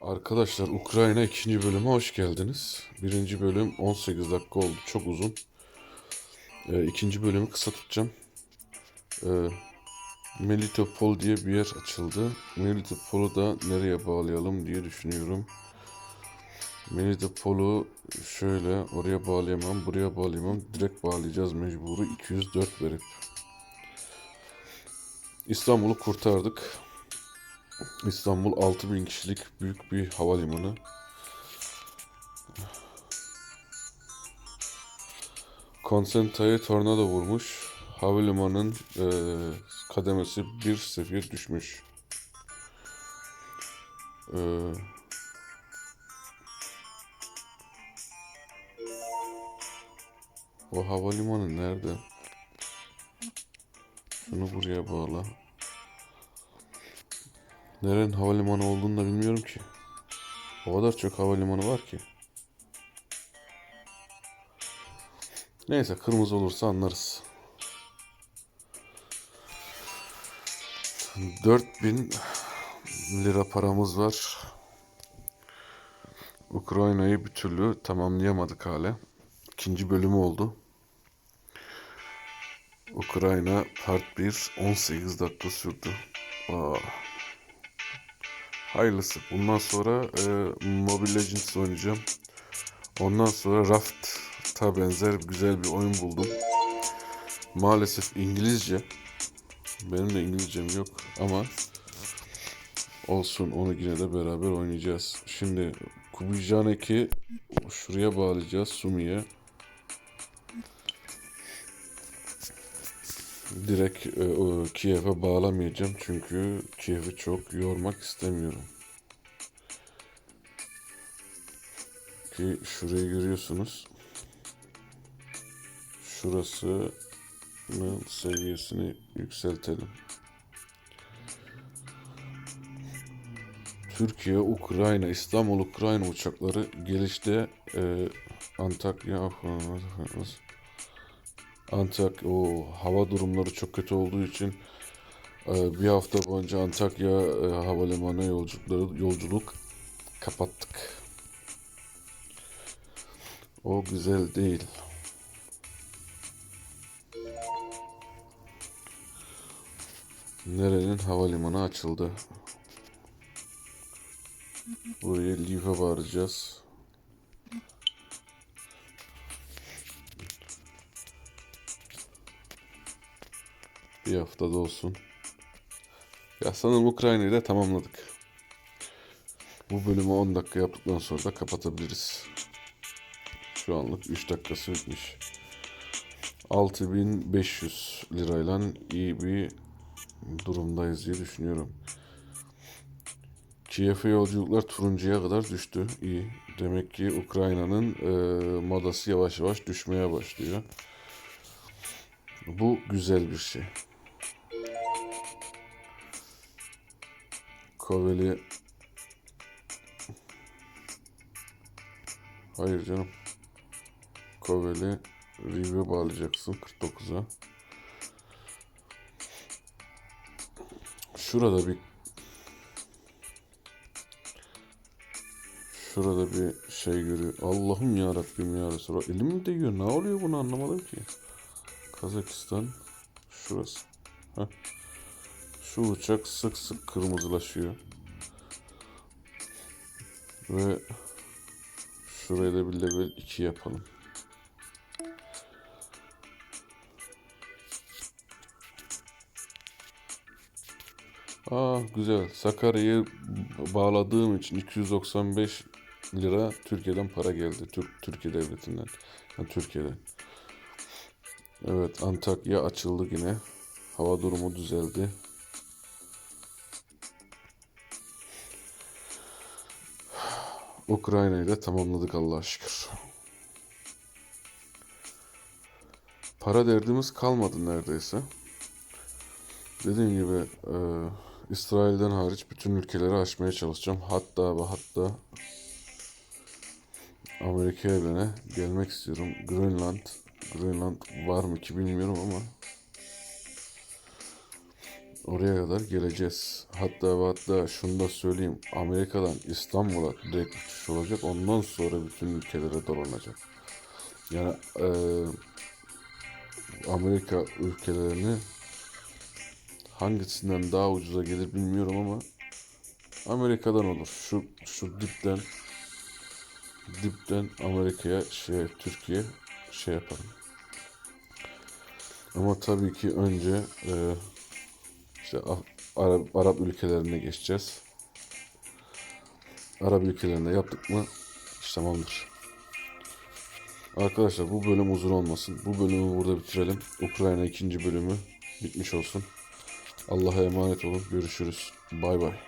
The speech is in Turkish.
Arkadaşlar Ukrayna ikinci bölüme hoş geldiniz. Birinci bölüm 18 dakika oldu. Çok uzun. Ee, bölümü kısa tutacağım. Ee, Melitopol diye bir yer açıldı. Melitopol'u da nereye bağlayalım diye düşünüyorum. Melitopol'u şöyle oraya bağlayamam, buraya bağlayamam. Direkt bağlayacağız mecburu 204 verip. İstanbul'u kurtardık. İstanbul 6000 kişilik büyük bir havalimanı. Konsentrayı tornado vurmuş. Havalimanının eee, kademesi bir seviye düşmüş. Eee, o havalimanı nerede? Şunu buraya bağla. Nerenin havalimanı olduğunu da bilmiyorum ki. O kadar çok havalimanı var ki. Neyse kırmızı olursa anlarız. 4000 lira paramız var. Ukrayna'yı bir türlü tamamlayamadık hala. İkinci bölümü oldu. Ukrayna Part 1 18 dakika sürdü. Aa. Hayırlısı. Bundan sonra e, Mobile Legends oynayacağım. Ondan sonra Raft'a benzer güzel bir oyun buldum. Maalesef İngilizce. Benim de İngilizcem yok ama olsun onu yine de beraber oynayacağız. Şimdi Kubijanek'i şuraya bağlayacağız Sumi'ye. Direkt e, o Kiev'e bağlamayacağım çünkü Kiev'i çok yormak istemiyorum. Ki şurayı görüyorsunuz. Şurasının seviyesini yükseltelim. Türkiye, Ukrayna, İstanbul, Ukrayna uçakları gelişte e, Antakya, Afgan, Antakya, o hava durumları çok kötü olduğu için e, bir hafta boyunca Antakya e, havalimanı yolculukları yolculuk kapattık. O güzel değil. Nerenin havalimanı açıldı? Buraya Lviv'e varacağız. Bir haftada olsun. Ya sanırım Ukrayna'yı da tamamladık. Bu bölümü 10 dakika yaptıktan sonra da kapatabiliriz. Şu anlık 3 dakikası bitmiş. 6500 lirayla iyi bir durumdayız diye düşünüyorum. Kiev'e yolculuklar turuncuya kadar düştü. İyi. Demek ki Ukrayna'nın e, modası yavaş yavaş düşmeye başlıyor. Bu güzel bir şey. Koveli Hayır canım. Koveli Riv'e bağlayacaksın 49'a. Şurada bir Şurada bir şey görüyor. Allah'ım ya Rabbim ya Resulallah. Elim değiyor? Ne oluyor bunu anlamadım ki. Kazakistan şurası. Heh. Şu uçak sık sık kırmızılaşıyor. Ve şuraya da bir level 2 yapalım. Aa güzel. Sakarya'yı bağladığım için 295 lira Türkiye'den para geldi. Türk Türkiye devletinden. Yani Türkiye'den. Evet Antakya açıldı yine. Hava durumu düzeldi. Ukrayna'yı da tamamladık Allah'a şükür. Para derdimiz kalmadı neredeyse. Dediğim gibi e, İsrail'den hariç bütün ülkeleri aşmaya çalışacağım. Hatta ve hatta Amerika evine gelmek istiyorum. Greenland. Greenland var mı ki bilmiyorum ama Oraya kadar geleceğiz. Hatta ve hatta şunu da söyleyeyim. Amerika'dan İstanbul'a direkt uçuş olacak. Ondan sonra bütün ülkelere dolanacak. Yani eee, Amerika ülkelerini hangisinden daha ucuza gelir bilmiyorum ama Amerika'dan olur. Şu şu dipten dipten Amerika'ya şey Türkiye şey yaparım. Ama tabii ki önce eee işte Arap, Arap ülkelerine geçeceğiz. Arap ülkelerinde yaptık mı iş tamamdır. Arkadaşlar bu bölüm uzun olmasın. Bu bölümü burada bitirelim. Ukrayna ikinci bölümü bitmiş olsun. Allah'a emanet olun. Görüşürüz. Bay bay.